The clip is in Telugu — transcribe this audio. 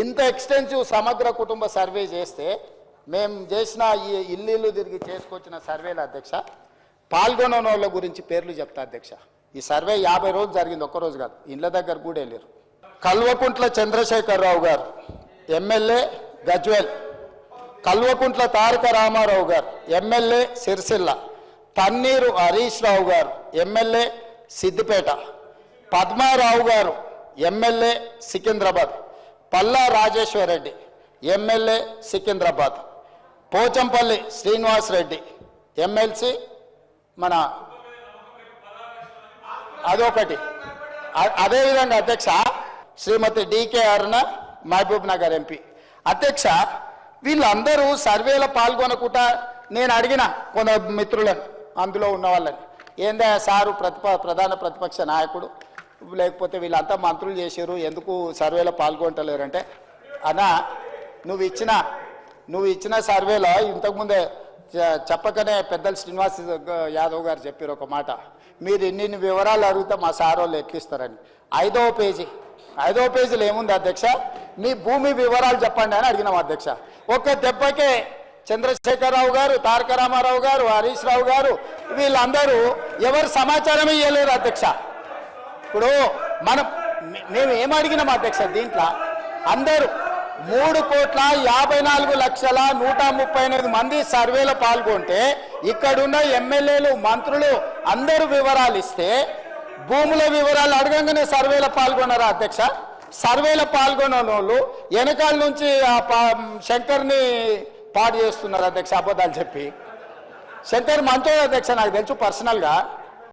ఇంత ఎక్స్టెన్సివ్ సమగ్ర కుటుంబ సర్వే చేస్తే మేము చేసిన ఈ ఇల్లు తిరిగి చేసుకొచ్చిన సర్వేల అధ్యక్ష పాల్గొనని వాళ్ళ గురించి పేర్లు చెప్తా అధ్యక్ష. ఈ సర్వే యాభై రోజులు జరిగింది ఒక్కరోజు కాదు. ఇండ్ల దగ్గర కూడా వెళ్ళారు కల్వకుంట్ల చంద్రశేఖరరావు గారు ఎమ్మెల్యే గజ్వేల్. కల్వకుంట్ల తారక రామారావు గారు ఎమ్మెల్యే సిరిసిల్ల. తన్నీరు హరీష్ రావు గారు ఎమ్మెల్యే సిద్దిపేట. పద్మారావు గారు MLA Secunderabad. Palla Rajeshwar Reddy MLA Secunderabad. Pochampally Srinivas Reddy MLC మన అదొకటి. అదేవిధంగా అధ్యక్ష శ్రీమతి డికే అరుణ మహబూబ్ నగర్ ఎంపీ. అధ్యక్ష వీళ్ళందరూ సర్వేలో పాల్గొనకుండా నేను అడిగిన కొంత మిత్రులను అందులో ఉన్న వాళ్ళని. ఏందా సారు ప్రతిప ప్రధాన ప్రతిపక్ష నాయకుడు? లేకపోతే వీళ్ళంతా మంత్రులు చేశారు ఎందుకు సర్వేలో పాల్గొంటలేరంటే అన్నా నువ్వు ఇచ్చిన నువ్వు ఇచ్చిన సర్వేలో ఇంతకుముందే చెప్పకనే పెద్దలు శ్రీనివాస్ యాదవ్ గారు చెప్పారు ఒక మాట. మీరు ఇన్ని వివరాలు అడిగితే మా సార్ వాళ్ళు ఎట్లిస్తారని ఐదవ పేజీ ఐదవ పేజీలో ఏముంది అధ్యక్ష? మీ భూమి వివరాలు చెప్పండి అని అడిగినాం అధ్యక్ష. ఒక్క దెబ్బకే చంద్రశేఖరరావు గారు తారక రామారావు గారు హరీష్ రావు గారు వీళ్ళందరూ ఎవరు సమాచారమే ఇవ్వలేరు అధ్యక్ష. ఇప్పుడు మనం మేము ఏమడిగినాం అధ్యక్ష దీంట్లో? అందరూ మూడు కోట్ల యాభై నాలుగు లక్షల నూట ముప్పై ఎనిమిది మంది సర్వేలో పాల్గొంటే ఇక్కడున్న ఎమ్మెల్యేలు మంత్రులు అందరూ వివరాలు ఇస్తే భూముల వివరాలు అడగంగానే సర్వేలో పాల్గొన్నారా అధ్యక్ష? సర్వేలో పాల్గొన్న వాళ్ళు వెనకాల నుంచి ఆ శంకర్ని పాడు చేస్తున్నారు అధ్యక్ష అబద్ధాలు చెప్పి. శంకర్ మంచోడు అధ్యక్ష నాకు తెలుసు పర్సనల్గా